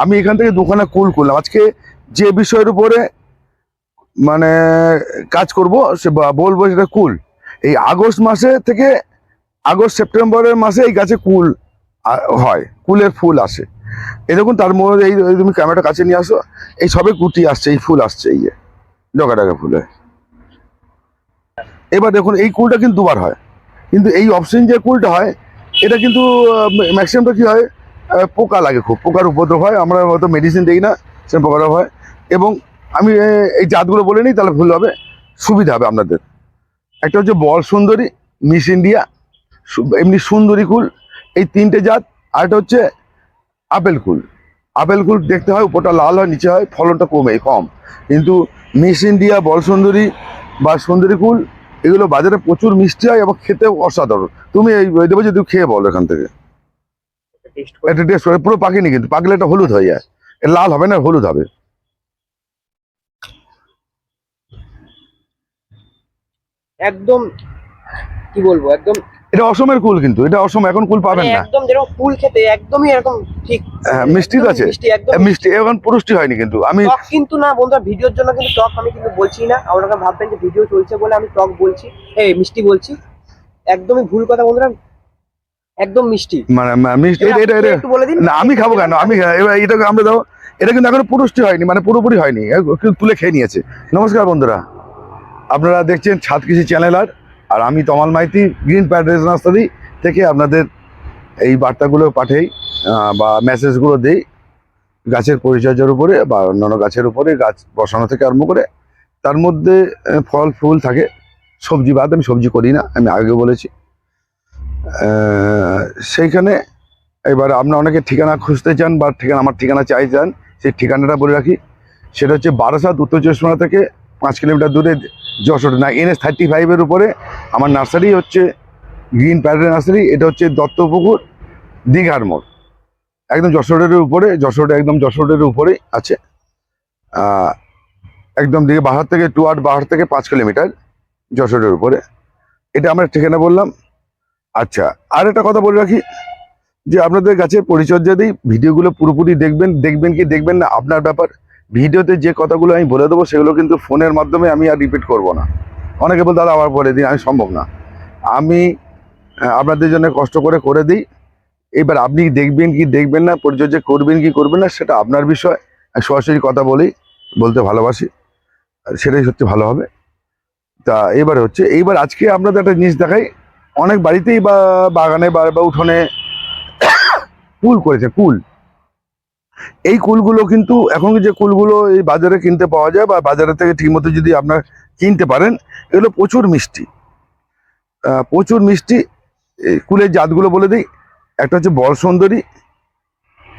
আমি এখান থেকে দুখানা কুল করলাম। আজকে যে বিষয়ের উপরে মানে কাজ করব, সে বলব সেটা কুল এই আগস্ট মাসে থেকে আগস্ট, সেপ্টেম্বরের মাসে এই গাছে কুল হয়। কুলের ফুল আসে। দেখুন, তার মধ্যে এই তুমি ক্যামেরাটা কাছে নিয়ে আসো। এই সবে কুটি আসছে, এই ফুল আসছে, এই ডগা ডগা ফুলে। এবার দেখুন, এই কুলটা কিন্তু দুবার হয়। কিন্তু এই অপশন যে কুলটা হয়, এটা কিন্তু ম্যাক্সিমামটা কি হয়? পোকা লাগে খুব। পোকার উপদ্রব হয়, আমরা হয়তো মেডিসিন দিই না সে পোকার হয়। এবং আমি এই জাতগুলো বলে নিই, তাহলে ভুল হবে। সুবিধা হবে আপনাদের। একটা হচ্ছে বল সুন্দরী, মিস ইন্ডিয়া এমনি সুন্দরী কুল, এই তিনটে জাত। আর একটা হচ্ছে আপেল কুল। আপেল কুল দেখতে হয়, উপরটা লাল হয়, নিচে হয়, ফলনটা কমে, কম। কিন্তু মিস ইন্ডিয়া, বল সুন্দরী বা সুন্দরী কুল, এগুলো বাজারে প্রচুর মিষ্টি হয় এবং খেতে অসাধারণ। তুমি এই দেবো যে, তুমি খেয়ে বলো এখান থেকে। টেস্ট করে। এটা টেস্ট করে পুরো পাকেনি কিন্তু পাকলে এটা হলুদ হয়ে যায়। লাল হবে না হলুদ হবে। একদম কি বলব একদম এটা অসমের কুল কিন্তু এটা অসম এখন কুল পাবেন মানে না। একদম যেরকম ফুল খেতে একদমই এরকম ঠিক হ্যাঁ, মিষ্টি তো আছে। মিষ্টি একদম মিষ্টি। এখন পুরুষ্টি হয়নি কিন্তু। আমি টক কিন্তু না বন্ধুরা ভিডিওর জন্য কিন্তু টক আমি কিন্তু বলছি না। আপনারা ভাববেন যে ভিডিও চলছে বলে আমি টক বলছি। এই মিষ্টি বলছি। একদমই ভুল কথা বন্ধুরা একদম মিষ্টি। মানে মিষ্টি এটা এটা একটু বলে দিন না আমি খাব কেন? আমি এটা আমরা দাও এটা কিন্তু এখনও পুরুষ্টি হয়নি মানে পুরোপুরি হয়নি। তুলে খেয়ে নিয়েছে। নমস্কার বন্ধুরা। আপনারা দেখছেন ছাদ কৃষি চ্যানেল আর আর আমি Tamal Maiti green padres nursery থেকে আপনাদের এই বার্তাগুলো পাঠাই বা মেসেজগুলো দিই। গাছের পরিচর্যার উপরে বা অন্যান্য গাছের উপরে গাছ বসানো থেকে আরম্ভ করে তার মধ্যে ফল ফুল থাকে। সবজি বাদ আমি সবজি করি না আমি আগে বলেছি। সেইখানে এবার আপনারা অনেকে ঠিকানা খুঁজতে চান বা ঠিকানা, আমার ঠিকানা চাই চান, সেই ঠিকানাটা বলে রাখি। সেটা হচ্ছে বারাসাত, উত্তর চব্বিশ পরগনা থেকে পাঁচ কিলোমিটার দূরে যশোর। না, এনএস থার্টি ফাইভের উপরে আমার নার্সারি হচ্ছে গ্রিন প্যারেড নার্সারি, এটা হচ্ছে দত্তপুকুর, দীঘার মোড়। একদম যশোরের উপরে, যশোরে একদম যশোরের উপরেই আছে। একদম দিকে বাহার থেকে, টু আট বাহার থেকে পাঁচ কিলোমিটার যশোরের উপরে। এটা আমরা ঠিকানা বললাম। আচ্ছা আর একটা কথা বলে রাখি, যে আপনাদের কাছে পরিচর্যা দিই, ভিডিওগুলো পুরোপুরি দেখবেন দেখবেন কি দেখবেন না, আপনার ব্যাপার। ভিডিওতে যে কথাগুলো আমি বলে দেবো, সেগুলো কিন্তু ফোনের মাধ্যমে আমি আর রিপিট করব না। অনেকে বল, দাদা আবার বলে দিই আমি সম্ভব না। আমি আপনাদের জন্য কষ্ট করে করে দিই। এবার আপনি দেখবেন, কি দেখবেন না, পরিচর্যা করবেন, কি করবেন না, সেটা আপনার বিষয়। আমি সরাসরি কথা বলেই বলতে ভালোবাসি সেটাই সত্যি ভালো হবে। তা এবার হচ্ছে, এইবার আজকে আপনাদের একটা জিনিস দেখাই অনেক বাড়িতেই বা বাগানে বা উঠোনে কুল করেছে, কুল। এই কুলগুলো কিন্তু এখন যে কুলগুলো এই বাজারে কিনতে পাওয়া যায় বা বাজারে থেকে ঠিকমতো যদি আপনার কিনতে পারেন, এগুলো প্রচুর মিষ্টি। প্রচুর মিষ্টি। এই কুলের জাতগুলো বলে দিই। একটা হচ্ছে বল সুন্দরী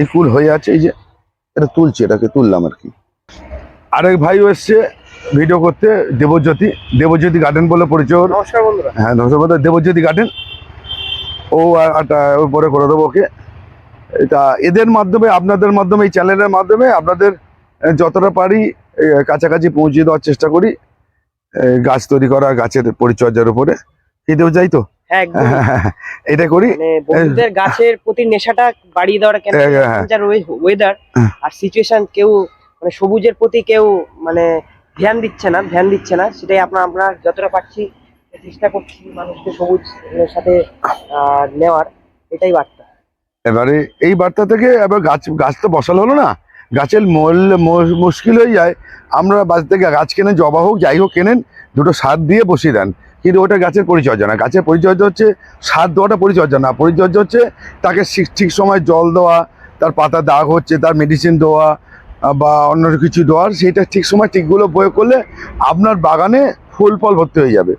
এই কুল হয়ে আছে, এই যে এটা তুলছে এটাকে, তুললাম আর কি। আরেক ভাইও এসছে। ভিডিও করতে দেবজ্যোতি দেবজ্যোতি গার্ডেন বলে পরিচয় ওর। নমস্কার বন্ধুরা। হ্যাঁ নমস্কার দেবজ্যোতি গার্ডেন ও আর- পরে করে দেবো ওকে। এটা এদের মাধ্যমে আপনাদের মাধ্যমে এই চ্যানেলের মাধ্যমে আপনাদের যতটা পারি কাছাকাছি পৌঁছে দেওয়ার চেষ্টা করি। গাছ তৈরি করা গাছের পরিচর্যার উপরে। খেতেও যাই তো? হ্যাঁ এটা করি। মানে গাছের প্রতি নেশাটা বাড়িয়ে দেওয়ার কেন? হ্যাঁ, ওয়েদার হ্যাঁ। আর সিচুয়েশন কেউ মানে সবুজের প্রতি কেউ মানে ধ্যান দিচ্ছে না, ধ্যান দিচ্ছে না। সেটাই আপনার আমরা যতটা পারছি চেষ্টা করছি মানুষকে সবুজ সাথে নেওয়ার, এটাই বার্তা। এবারে এই বার্তা থেকে এবার গাছ গাছ তো বসাল হলো না। গাছের মূল্য মু- মুশকিল হয়ে যায়। আমরা বাজ থেকে গাছ কেনেন, জবা হোক, যাই হোক কেনেন, দুটো সার দিয়ে বসিয়ে দেন। কিন্তু ওটা গাছের পরিচর্যা না। গাছের পরিচর্যা হচ্ছে সার দেওয়াটা পরিচর্যা না। পরিচর্যা হচ্ছে তাকে ঠিক- ঠিক সময় জল দেওয়া, তার পাতা দাগ হচ্ছে, তার মেডিসিন দেওয়া বা অন্য কিছু দেওয়ার সেটা ঠিক সময় ঠিকগুলো প্রয়োগ করলে আপনার বাগানে ফুল ফল ভর্তি হয়ে যাবে।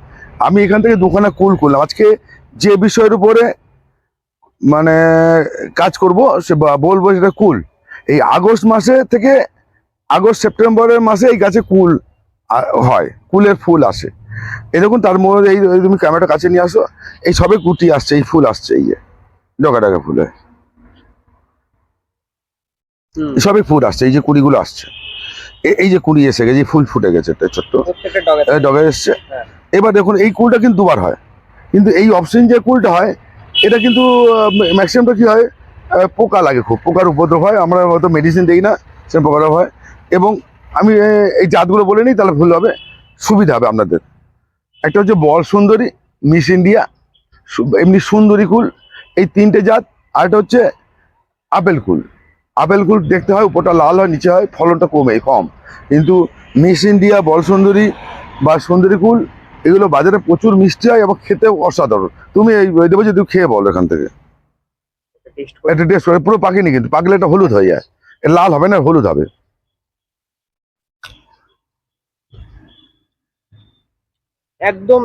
আমি এখান থেকে দুখানা কুল করলাম। আজকে যে বিষয়ের উপরে মানে কাজ করব সে বলব সেটা কুল। এই আগস্ট মাসে থেকে আগস্ট সেপ্টেম্বরের মাসে এই গাছে কুল হয়। কুলের ফুল আসে। এই দেখুন তার মধ্যে এই তুমি ক্যামেরাটা কাছে নিয়ে আসো। এই সবে কুটি আসছে এই ফুল আসছে এই যে। ডগা ডগা ফুলে। হুম, সবে ফুল আসছে এই যে কুড়িগুলো আসছে। এই যে কুড়ি এসে গেছে ফুল ফুটে গেছে একটা ছোট্ট। ডগে এসছে। হ্যাঁ। এবার দেখুন এই কুলটা কিন্তু দুবার হয়। কিন্তু এই অপশন যে কুলটা হয় এটা কিন্তু ম্যাক্সিমামটা কি হয়? পোকা লাগে খুব। পোকার উপদ্রব হয় আমরা হয়তো মেডিসিন দিই না সে পোকার হয়। এবং আমি এই জাতগুলো বলে নিই তাহলে ভুল হবে। সুবিধা হবে আপনাদের। একটা হচ্ছে বল সুন্দরী মিস ইন্ডিয়া এমনি সুন্দরী কুল এই তিনটে জাত। আর একটা হচ্ছে আপেল কুল। আপেল কুল দেখতে হয় উপরটা লাল হয় নিচে হয় ফলনটা কমে কম। কিন্তু মিস ইন্ডিয়া বল সুন্দরী বা সুন্দরী কুল এগুলো বাজারে প্রচুর মিষ্টি হয় এবং খেতে অসাধারণ। তুমি এই দেবো যে তুমি খেয়ে বলো এখান থেকে। এটা টেস্ট করে। পুরো পাকেনি কিন্তু পাকলে এটা হলুদ হয়ে যায়। লাল হবে না হলুদ হবে। একদম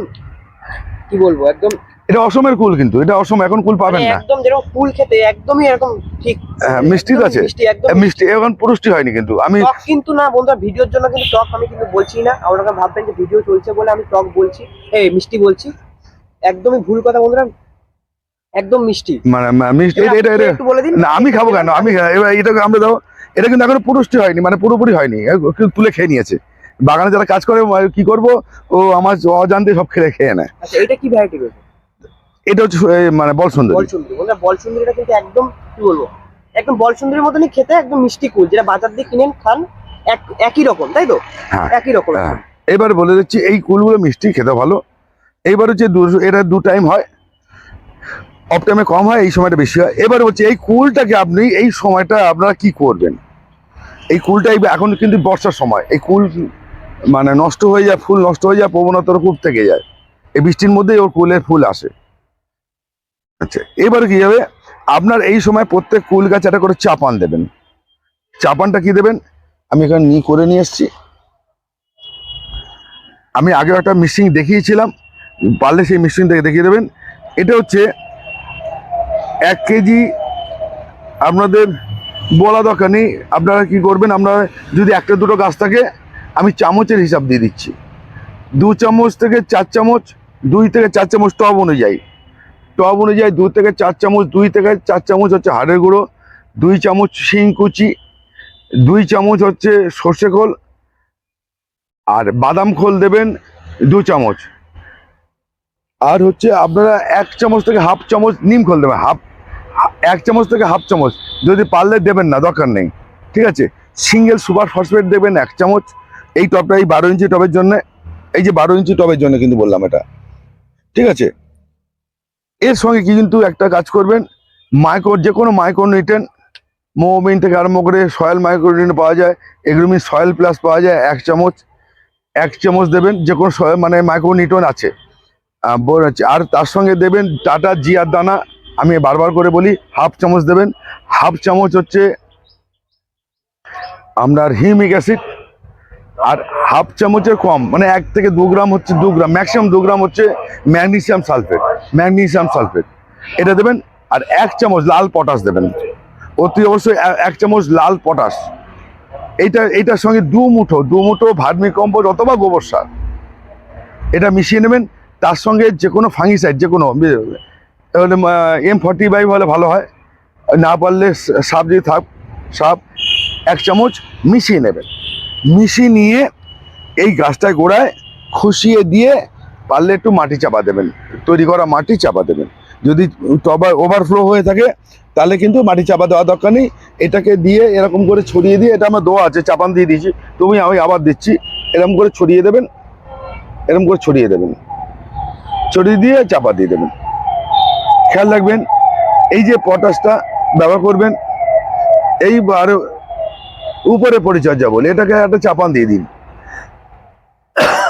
কি বলব একদম এটা অসমের কুল কিন্তু এটা অসম এখন কুল পাবেন মানে না। একদম যেরকম ফুল খেতে একদমই এরকম ঠিক। হ্যাঁ, মিষ্টি আছে। মিষ্টি মিষ্টি। এখন পুরুষ্টি হয়নি কিন্তু। আমি টক কিন্তু না বন্ধুরা ভিডিওর জন্য কিন্তু টক আমি কিন্তু বলছি না। আপনারা ভাববেন যে ভিডিও চলছে বলে আমি টক বলছি। এই মিষ্টি বলছি। একদমই ভুল কথা বন্ধুরা। একদম মিষ্টি। মানে মিষ্টি এটা এটা একটু বলে দিন। না আমি খাব কেন? আমি এটাকে আমরা দাও এটা কিন্তু এখনও পুরুষ্টি হয়নি মানে পুরোপুরি হয়নি। তুলে খেয়ে নিয়েছে। বাগানে যারা কাজ করে কি করব? ও আমার অজান্তে সব খেলে খেয়ে নেয়। আচ্ছা এটা কি ভ্যারাইটি এটা হচ্ছে মানে বল সুন্দর বল সুন্দরী বল সুন্দরীটা কিন্তু একদম কি বলব? একদম বল সুন্দরীর মতনই খেতে একদম মিষ্টি কুল যেটা বাজার দিয়ে কিনেন খান এক একই রকম তাই তো? হ্যাঁ, একই রকম হ্যাঁ। এবার বলে দিচ্ছি এই কুলগুলো মিষ্টি খেতে ভালো। এইবার হচ্ছে এটা দু টাইম হয়। অফ টাইমে কম হয় এই সময়টা বেশি হয়। এবার হচ্ছে এই কুলটাকে আপনি এই সময়টা আপনারা কি করবেন? এই কুলটা এখন কিন্তু বর্ষার সময়। এই কুল মানে নষ্ট হয়ে যায় ফুল নষ্ট হয়ে যায় প্রবণতার খুব থেকে যায়। এই বৃষ্টির মধ্যেই ওর কুলের ফুল আসে। আচ্ছা এবার কি হবে? আপনার এই সময় প্রত্যেক কুল গাছ একটা করে চাপান দেবেন। চাপানটা কি দেবেন? আমি এখানে নিয়ে করে নিয়ে এসেছি। আমি আগে একটা মিক্সিং দেখিয়েছিলাম, পারলে সেই মিক্সিংটাকে দেখিয়ে দেবেন। এটা হচ্ছে এক কেজি আপনাদের বলা দরকার নেই। আপনারা কি করবেন আপনারা যদি একটা দুটো গাছ থাকে, আমি চামচের হিসাব দিয়ে দিচ্ছি। দু চামচ থেকে চার চামচ, দুই থেকে চার চামচ টব অনুযায়ী। টব অনুযায়ী দু থেকে চার চামচ, দুই থেকে চার চামচ হচ্ছে হাড়ের গুঁড়ো, দুই চামচ শিং কুচি, দুই চামচ হচ্ছে সর্ষে খোল, আর বাদাম খোল দেবেন দু চামচ। আর হচ্ছে আপনারা এক চামচ থেকে হাফ চামচ নিম খোল দেবেন, হাফ, এক চামচ থেকে হাফ চামচ, যদি পারলে দেবেন না, দরকার নেই, ঠিক আছে? সিঙ্গেল সুপার ফসফেট দেবেন এক চামচ, এই টবটা এই বারো ইঞ্চি টবের জন্য, এই যে বারো ইঞ্চি টবের জন্য কিন্তু বললাম এটা, ঠিক আছে? এর সঙ্গে কি কিন্তু একটা কাজ করবেন মাইক্রো যে কোনো মাইক্রো মাইক্রোনিউট্রেন মোমিন থেকে আরম্ভ করে সয়েল মাইক্রো মাইক্রোনিউট্রেন পাওয়া যায় এগ্রোমিন সয়েল প্লাস পাওয়া যায় এক চামচ এক চামচ দেবেন যে কোনো মানে মাইক্রোনিউট্রন আছে আহ, আছে। আর তার সঙ্গে দেবেন টাটা জিয়ার দানা আমি বারবার করে বলি হাফ চামচ দেবেন হাফ চামচ হচ্ছে আপনার হিউমিক অ্যাসিড আর হাফ চামচের কম মানে এক থেকে দু গ্রাম হচ্ছে দু গ্রাম ম্যাক্সিমাম দু গ্রাম হচ্ছে ম্যাগনেসিয়াম সালফেট ম্যাগনেসিয়াম সালফেট এটা দেবেন, আর এক চামচ লাল পটাশ দেবেন। অতি অবশ্যই এক চামচ লাল পটাশ এইটা, এইটার সঙ্গে দু মুঠো দু মুঠো ভার্মি কম্পোজ অথবা গোবর সার। এটা মিশিয়ে নেবেন, তার সঙ্গে যে কোনো ফাঙ্গিসাইড যে কোনো এম ফর্টি ফাইভ হলে ভালো হয়। না পারলে সাপ যদি থাক, সাপ, এক চামচ মিশিয়ে নেবেন। মিশিয়ে নিয়ে এই গাছটায় গোড়ায় খুশিয়ে দিয়ে পারলে একটু মাটি চাপা দেবেন, তৈরি করা মাটি চাপা দেবেন। যদি টবার ওভারফ্লো হয়ে থাকে, তাহলে কিন্তু মাটি চাপা দেওয়া দরকার নেই। এটাকে দিয়ে এরকম করে ছড়িয়ে দিয়ে, এটা আমার দোয়া আছে, চাপান দিয়ে দিয়েছি। তুমি, আমি আবার দিচ্ছি। এরকম করে ছড়িয়ে দেবেন, এরকম করে ছড়িয়ে দেবেন। ছড়িয়ে দিয়ে চাপা দিয়ে দেবেন। খেয়াল রাখবেন, এই যে পটাশটা ব্যবহার করবেন, এইবার উপরে পরিচর্যা বলে, এটাকে একটা চাপান দিয়ে দিন।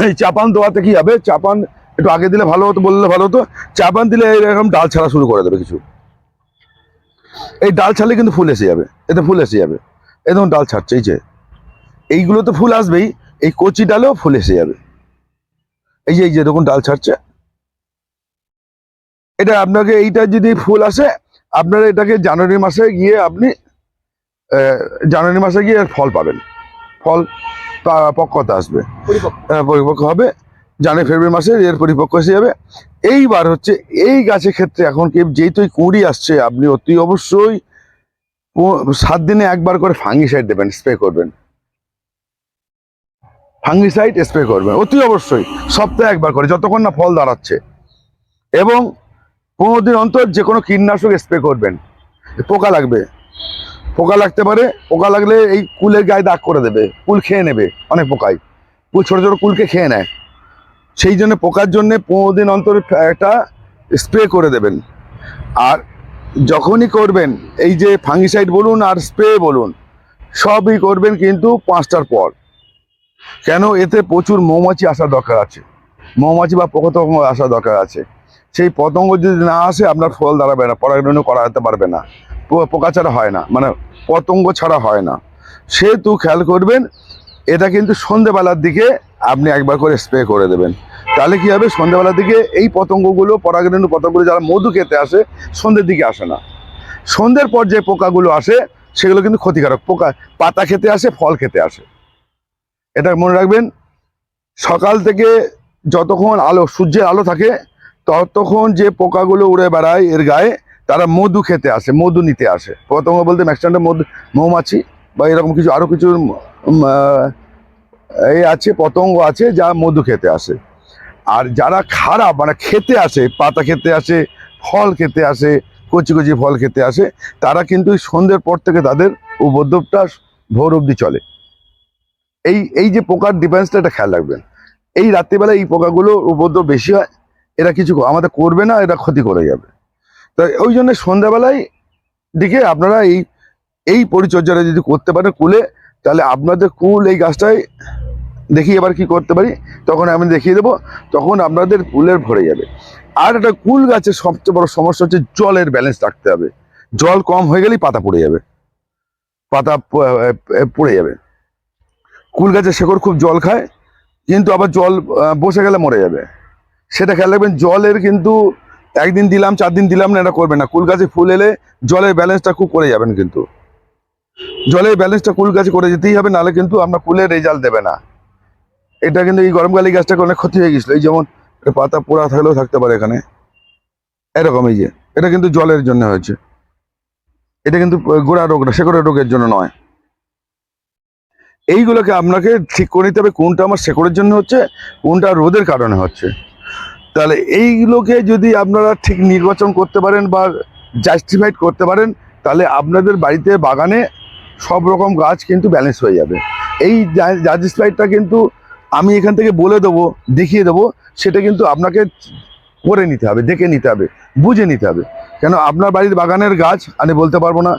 এই চাপান দেওয়াতে কি হবে? চাপান একটু আগে দিলে ভালো হতো, বললে ভালো হতো। চাপান দিলে এরকম ডাল ছাড়া শুরু করে দেবে কিছু। এই ডাল ছাড়লে কিন্তু ফুল এসে যাবে, এতে ফুল এসে যাবে। এরকম ডাল ছাড়ছে, এই যে। এইগুলো তো ফুল আসবেই, এই কচি ডালেও ফুল এসে যাবে। এই যে এই যে, দেখুন ডাল ছাড়ছে। এটা আপনাকে এইটা যদি ফুল আসে, আপনারা এটাকে জানুয়ারি মাসে গিয়ে আপনি জানুয়ারি মাসে গিয়ে এর ফল পাবেন। ফল তা- পক্কতা আসবে। পরিপক্ক। হবে। জানুয়ারি ফেব্রুয়ারি মাসে এর পরিপক্ক এসে যাবে। এইবার হচ্ছে এই গাছের ক্ষেত্রে এখন কি যেহেতু কুঁড়ি আসছে আপনি অতি অবশ্যই সাত দিনে একবার করে ফাঙ্গিসাইড দেবেন স্প্রে করবেন। ফাঙ্গিসাইড স্প্রে করবেন অতি অবশ্যই। সপ্তাহে একবার করে যতক্ষণ না ফল দাঁড়াচ্ছে। এবং পনেরো দিন অন্তর যে কোনো কীটনাশক স্প্রে করবেন। পোকা লাগবে। পোকা লাগতে পারে, পোকা লাগলে এই কুলের গায়ে দাগ করে দেবে, কুল খেয়ে নেবে, অনেক পোকাই। কুল ছোটো ছোটো কুলকে খেয়ে নেয়। সেই জন্য পোকার জন্য পনেরো দিন অন্তর একটা স্প্রে করে দেবেন। আর যখনই করবেন, এই যে ফাঙ্গিসাইড বলুন আর স্প্রে বলুন, সবই করবেন কিন্তু পাঁচটার পর। কেন? এতে প্রচুর মৌমাছি আসার দরকার আছে। মৌমাছি বা পোকা পতঙ্গ আসার দরকার আছে। সেই পতঙ্গ যদি না আসে, আপনার ফল দাঁড়াবে না পরাগণও করা যেতে পারবে না। পোকা ছাড়া হয় না মানে পতঙ্গ ছাড়া হয় না। সেহেতু খেয়াল করবেন, এটা কিন্তু সন্ধেবেলার দিকে আপনি একবার করে স্প্রে করে দেবেন। তাহলে কি হবে? সন্ধেবেলার দিকে এই পতঙ্গগুলো, পরাগরেণু পতঙ্গগুলো যারা মধু খেতে আসে, সন্ধ্যের দিকে আসে না। সন্ধ্যের পর যে পোকাগুলো আসে, সেগুলো কিন্তু ক্ষতিকারক। পোকা, পাতা খেতে আসে, ফল খেতে আসে। এটা মনে রাখবেন, সকাল থেকে যতক্ষণ আলো, সূর্যের আলো থাকে, ততক্ষণ যে পোকাগুলো উড়ে বেড়ায় এর গায়ে তারা মধু খেতে আসে, মধু নিতে আসে। পতঙ্গ বলতে ম্যাক্সিমামটা মধু, মৌমাছি বা এরকম কিছু আরও কিছু এই আছে, পতঙ্গ আছে যা মধু খেতে আসে। আর যারা খারাপ মানে খেতে আসে, পাতা খেতে আসে, ফল খেতে আসে, কচি কচি ফল খেতে আসে, তারা কিন্তু সন্ধ্যের পর থেকে তাদের উপদ্রবটা ভোর অবধি চলে। এই এই যে পোকার ডিফেন্সটা এটা খেয়াল রাখবেন। এই রাত্রিবেলা এই পোকাগুলো উপদ্রব বেশি হয়, এরা কিছু আমাদের করবে না, এরা ক্ষতি করে যাবে। তো ওই জন্য সন্ধ্যাবেলায় দিকে আপনারা এই এই পরিচর্যাটা যদি করতে পারেন কুলে, তাহলে আপনাদের কুল এই গাছটায় দেখি এবার কি করতে পারি। তখন আমি দেখিয়ে দেবো, তখন আপনাদের কুলের ভরে যাবে। আর একটা কুল গাছের সবচেয়ে বড় সমস্যা হচ্ছে জলের ব্যালেন্স রাখতে হবে। জল কম হয়ে গেলেই পাতা পড়ে যাবে। পাতা পড়ে যাবে। কুল গাছের শেকড় খুব জল খায়, কিন্তু আবার জল বসে গেলে মরে যাবে। সেটা খেয়াল রাখবেন, জলের কিন্তু একদিন দিলাম, চার দিন দিলাম না, এটা করবে না। কুল গাছে ফুল এলে জলের ব্যালেন্সটা খুব করে যাবেন কিন্তু। জলের ব্যালেন্সটা কুল গাছে করে যেতেই হবে, নাহলে কিন্তু আপনার কুলের রেজাল্ট দেবে না। এটা কিন্তু এই গরমকালে এই গাছটাকে অনেক ক্ষতি হয়ে গেছিল। এই যেমন পাতা পোড়া থাকলেও থাকতে পারে এখানে। এরকম এই যে, এটা কিন্তু জলের জন্য হয়েছে। এটা কিন্তু গোড়া রোগ না, শেকড়ের রোগের জন্য নয়। এইগুলোকে আপনাকে ঠিক করে নিতে হবে, কোনটা আমার শেকড়ের জন্য হচ্ছে, কোনটা রোদের কারণে হচ্ছে। তাহলে এইগুলোকে যদি আপনারা ঠিক নির্বাচন করতে পারেন বা জাস্টিফাইড করতে পারেন, তাহলে আপনাদের বাড়িতে বাগানে সব রকম গাছ কিন্তু ব্যালেন্স হয়ে যাবে। এই জাস্টিফাইডটা কিন্তু আমি এখান থেকে বলে দেবো, দেখিয়ে দেবো, সেটা কিন্তু আপনাকে করে নিতে হবে, দেখে নিতে হবে, বুঝে নিতে হবে। কেন আপনার বাড়ির বাগানের গাছ, আমি বলতে পারব না।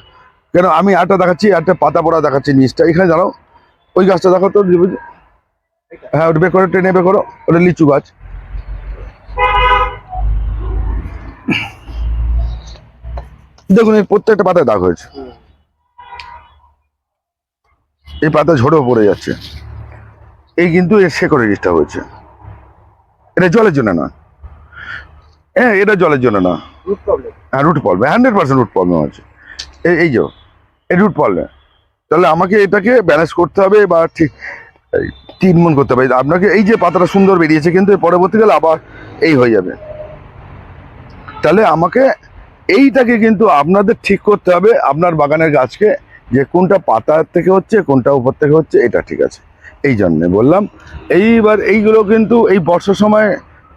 কেন আমি একটা দেখাচ্ছি একটা পাতা পড়া দেখাচ্ছি নিচটা। এখানে দাঁড়াও, ওই গাছটা দেখো তো হ্যাঁ ওটা বের করো, টেনে বের করো, ওটা লিচু গাছ। দেখুন এই প্রত্যেকটা পাতায় দাগ হয়েছে। এই পাতা ঝড়েও পড়ে যাচ্ছে। এই কিন্তু এর শেকড়ে ডিস্টার্ব হয়েছে। এটা জলের জন্য না হ্যাঁ এটা জলের জন্য না হ্যাঁ root problem hundred percent root problem আছে। এই এই যে এই রুট প্রবলেম তাহলে আমাকে এটাকে ব্যালেন্স করতে হবে বা ঠিক মন করতে হবে। আপনাকে এই যে পাতাটা সুন্দর বেরিয়েছে কিন্তু পরবর্তীকালে আবার এই হয়ে যাবে। তাহলে আমাকে এইটাকে কিন্তু আপনাদের ঠিক করতে হবে। আপনার বাগানের গাছকে যে কোনটা পাতার থেকে হচ্ছে, কোনটা উপর থেকে হচ্ছে, এটা ঠিক আছে। এই জন্যে বললাম। এইবার এইগুলো কিন্তু এই বর্ষার সময়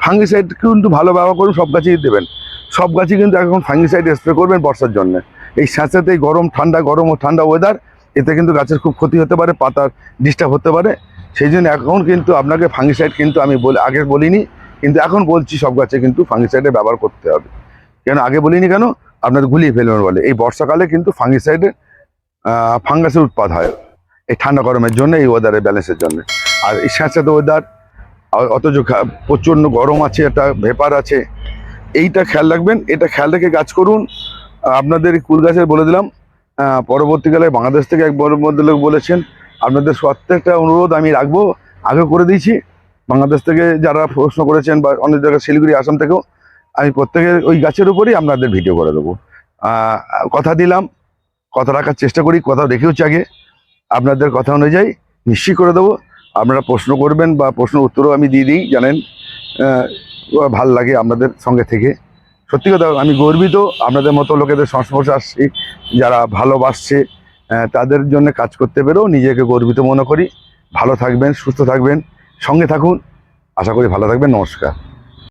ফাঙ্গিসাইড কিন্তু ভালো ব্যবহার করুন, সব গাছেই দেবেন। সব গাছই কিন্তু এখন ফাঙ্গিসাইড স্প্রে করবেন বর্ষার জন্য। এই স্যাঁচাতে এই গরম, ঠান্ডা, গরম ও ঠান্ডা ওয়েদার এতে কিন্তু গাছের খুব ক্ষতি হতে পারে, পাতার ডিস্টার্ব হতে পারে। সেই জন্য এখন কিন্তু আপনাকে ফাঙ্গিসাইড কিন্তু আমি বলে, আগে বলিনি, কিন্তু এখন বলছি সব গাছে কিন্তু ফাঙ্গিসাইডের ব্যবহার করতে হবে। কেন আগে বলিনি কেন? আপনাদের গুলিয়ে ফেলবেন বলে। এই বর্ষাকালে কিন্তু ফাঙ্গিসাইডের ফাঙ্গাসের উৎপাদ হয়। এই ঠান্ডা গরমের জন্য, এই ওয়েদারের ব্যালেন্সের জন্য। আর এই স্যাঁচাতে ওয়েদার অথচ প্রচণ্ড গরম আছে, একটা ভেপার আছে। এইটা খেয়াল রাখবেন, এটা খেয়াল রেখে কাজ করুন। আপনাদের কুল গাছের বলে দিলাম পরবর্তীকালে বাংলাদেশ থেকে এক বড় লোক বলেছেন, আপনাদের প্রত্যেকটা অনুরোধ আমি রাখব। আগে করে দিয়েছি। বাংলাদেশ থেকে যারা প্রশ্ন করেছেন বা অনেক জায়গায় শিলিগুড়ি, আসাম থেকেও আমি প্রত্যেকের ওই গাছের উপরেই আপনাদের ভিডিও করে দেবো। কথা দিলাম, কথা রাখার চেষ্টা করি, কথা রেখেওছি আগে। আপনাদের কথা অনুযায়ী নিশ্চয়ই করে দেবো। আপনারা প্রশ্ন করবেন বা প্রশ্ন উত্তরও আমি দিয়ে দিই, জানেন? ভালো লাগে আপনাদের সঙ্গে থেকে। সত্যি কথা, আমি গর্বিত, আপনাদের মতো লোকেদের সংস্পর্শে আসছি, যারা ভালোবাসছে তাদের জন্য কাজ করতে পেরেও নিজেকে গর্বিত মনে করি। ভালো থাকবেন, সুস্থ থাকবেন, সঙ্গে থাকুন। আশা করি ভালো থাকবেন, নমস্কার।